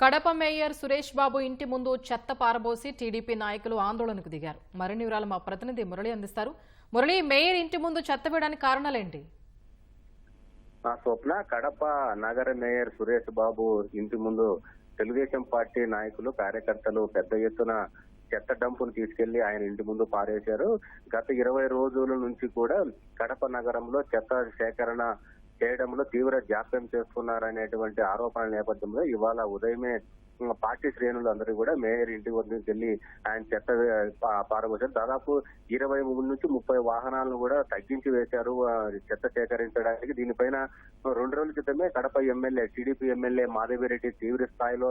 Kadapa mayor Suresh Babu ఇంటి ముందు చెత్త పారబోసి టీడీపీ నాయకులు ఆందోళనకు దిగారు. మరిన్ని వివరాలు మా ప్రతినిధి మురళి అందిస్తారు. మురళి మేయర్ ఇంటి ముందు చెత్త వేయడానికి కారణాలేంటి? స్వప్న కడప నగర మేయర్ సురేష్ బాబు ఇంటి ముందు తెలుగుదేశం పార్టీ నాయకులు కార్యకర్తలు పెద్ద ఎత్తున చెత్త డంపును తీసుకెళ్ళి ఆయన ఇంటి ముందు పారేశారు. గత ఇరవై రోజుల నుంచి కూడా కడప నగరంలో చెత్త సేకరణ చేయడంలో తీవ్ర జాప్యం చేస్తున్నారనేటువంటి ఆరోపణల నేపథ్యంలో ఇవాళ ఉదయమే పార్టీ శ్రేణులు అందరూ కూడా మేయర్ ఇంటి వద్దకు వెళ్ళి ఆయన చెత్త వే- పారబోసారు దాదాపు ఇరవై మూడు నుంచి ముప్పై వాహనాలను కూడా తగ్గించి వేశారు. చెత్త సేకరించడానికి దీనిపైన రెండు రోజుల క్రితమే Kadapa MLA TDP MLA Madhavi Reddy తీవ్ర స్థాయిలో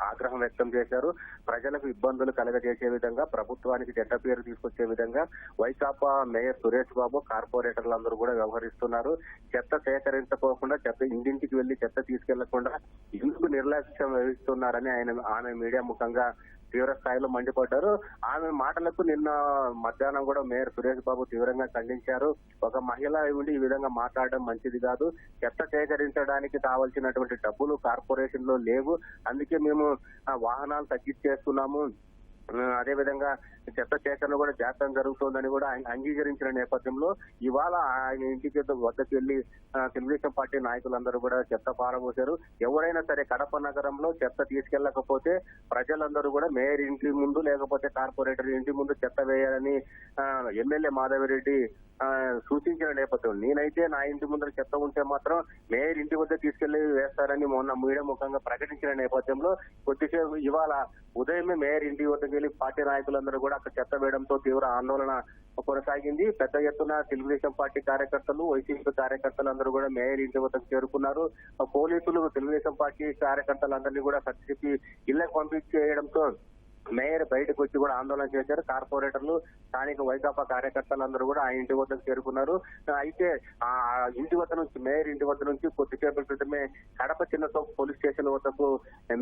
ఆగ్రహం వ్యక్తం చేశారు. ప్రజలకు ఇబ్బందులు కలగజేసే విధంగా ప్రభుత్వానికి చెడ్డ పేరు తీసుకొచ్చే విధంగా వైకాపా మేయర్ సురేష్ బాబు కార్పొరేటర్లు అందరూ కూడా వ్యవహరిస్తున్నారు. చెత్త సేకరించకోకుండా చెత్త ఇంటింటికి వెళ్ళి చెత్త తీసుకెళ్ళకుండా ఎందుకు నిర్లక్ష్యం వహిస్తున్నారని ఆయన ఆమె మీడియా ముఖంగా తీవ్ర స్థాయిలో మండిపడ్డారు. ఆమె మాటలకు నిన్న మధ్యాహ్నం కూడా మేయర్ సురేష్ బాబు తీవ్రంగా ఖండించారు. ఒక మహిళ ఉండి ఈ విధంగా మాట్లాడడం మంచిది కాదు. చెత్త సేకరించడానికి కావాల్సినటువంటి డబ్బులు కార్పొరేషన్లో లేవు. అందుకే మేము వాహనాలు తగ్గించేస్తున్నాము. అదేవిధంగా అదే విధంగా చెత్త సేకరణ కూడా జాప్యం జరుగుతోందని కూడా ఆయన అంగీకరించిన నేపథ్యంలో ఇవాళ ఆయన ఇంటికి వద్దకు వెళ్ళి తెలుగుదేశం పార్టీ నాయకులందరూ కూడా చెత్త పారబోశారు ఎవరైనా సరే కడప నగరంలో చెత్త తీసుకెళ్ళకపోతే ప్రజలందరూ కూడా మేయర్ ఇంటి ముందు లేకపోతే కార్పొరేటర్ ఇంటి ముందు చెత్త వేయాలని ఎమ్మెల్యే మాధవిరెడ్డి సూచించిన నేపథ్యం. నేనైతే నా ఇంటి ముందర చెత్త ఉంటే మాత్రం మేయర్ ఇంటి వద్ద తీసుకెళ్ళి వేస్తారని మొన్న మీడియా ముఖంగా ప్రకటించిన నేపథ్యంలో కొద్దిసేపు ఇవాళ ఉదయమే మేయర్ ఇంటి వద్దకు వెళ్ళి పార్టీ నాయకులందరూ కూడా అక్కడ చెత్త వేయడంతో తీవ్ర ఆందోళన కొనసాగింది. పెద్ద ఎత్తున తెలుగుదేశం పార్టీ కార్యకర్తలు వైసీపీ కార్యకర్తలు అందరూ కూడా మేయర్ ఇంటి వద్దకు చేరుకున్నారు. ఆ పోలీసులు తెలుగుదేశం పార్టీ కార్యకర్తలందరినీ కూడా సత్యపి ఇళ్ళకు పంపించేయడంతో మేయర్ బయటకు వచ్చి కూడా ఆందోళన చేశారు. కార్పొరేటర్లు స్థానిక వైకాపా కార్యకర్తలందరూ కూడా ఆ ఇంటి వద్దకు చేరుకున్నారు. అయితే ఆ ఇంటి వద్ద నుంచి మేయర్ ఇంటి వద్ద నుంచి కొద్దిసేపటి క్రితమే కడప చిన్నతో పోలీస్ స్టేషన్ వద్దకు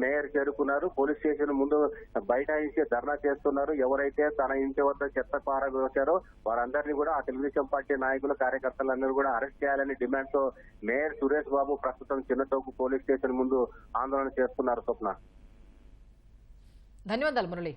మేయర్ చేరుకున్నారు. పోలీస్ స్టేషన్ ముందు బైఠాయించి ధర్నా చేస్తున్నారు. ఎవరైతే తన ఇంటి వద్ద చెత్త పారవేశారో వారందరినీ కూడా ఆ తెలుగుదేశం పార్టీ నాయకులు కార్యకర్తలందరూ కూడా అరెస్ట్ చేయాలని డిమాండ్తో మేయర్ సురేష్ బాబు ప్రస్తుతం చిన్నతోపు పోలీస్ స్టేషన్ ముందు ఆందోళన చేస్తున్నారు స్వప్న. ధన్యవాదాలు మురళి.